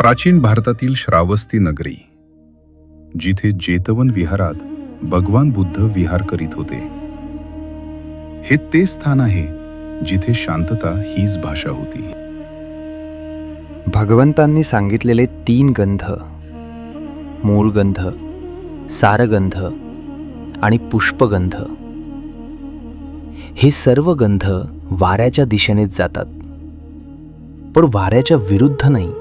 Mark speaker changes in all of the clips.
Speaker 1: प्राचीन भारतातील श्रावस्ती नगरी जिथे जेतवन विहारात भगवान बुद्ध विहार करीत होते. हे ते स्थान आहे जिथे शांतता हीच भाषा होती.
Speaker 2: भगवंतांनी सांगितलेले तीन गंध मूळगंध सारगंध आणि पुष्पगंध. हे सर्व गंध वाऱ्याच्या दिशेनेच जातात. पण वाऱ्याच्या विरुद्ध नाही.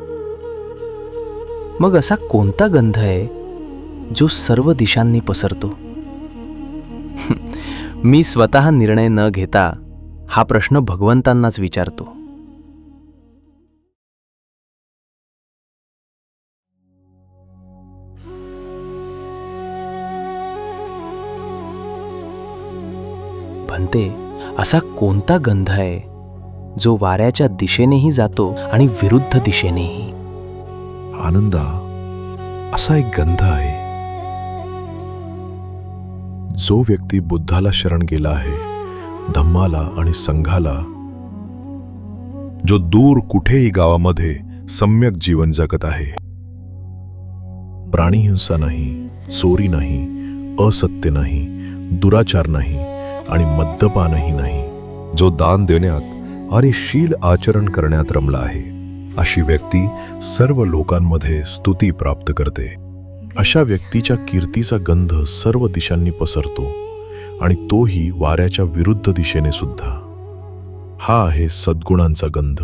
Speaker 2: मग असा कोणता गंध आहे जो सर्व दिशांनी पसरतो? मी स्वतः निर्णय न घेता हा प्रश्न भगवंतांनाच विचारतो. म्हणते असा कोणता गंध आहे जो वाऱ्याच्या दिशेनेही जातो आणि विरुद्ध दिशेनेही?
Speaker 3: आनंदा असा एक गंध आहे. जो व्यक्ती बुद्धाला शरण गेला आहे धम्माला आणि संघाला जो दूर कुठेही गावामध्ये सम्यक जीवन जगत आहे. प्राणीहिंसा नाही चोरी नाही असत्य नाही दुराचार नाही आणि मद्यपानही नाही जो दान देण्यात आणि शील आचरण करण्यात रमला आहे. अशी व्यक्ती सर्व लोकांमध्ये स्तुती प्राप्त करते. अशा व्यक्तीच्या कीर्तीचा गंध सर्व दिशांनी पसरतो आणि तोही वाऱ्याच्या विरुद्ध दिशेने सुद्धा. हा आहे सद्गुणांचा गंध.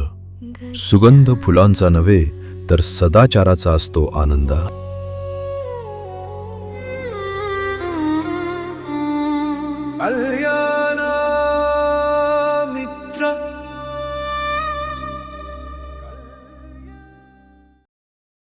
Speaker 4: सुगंध फुलांचा नव्हे तर सदाचाराचा असतो आनंदा.
Speaker 5: अल्या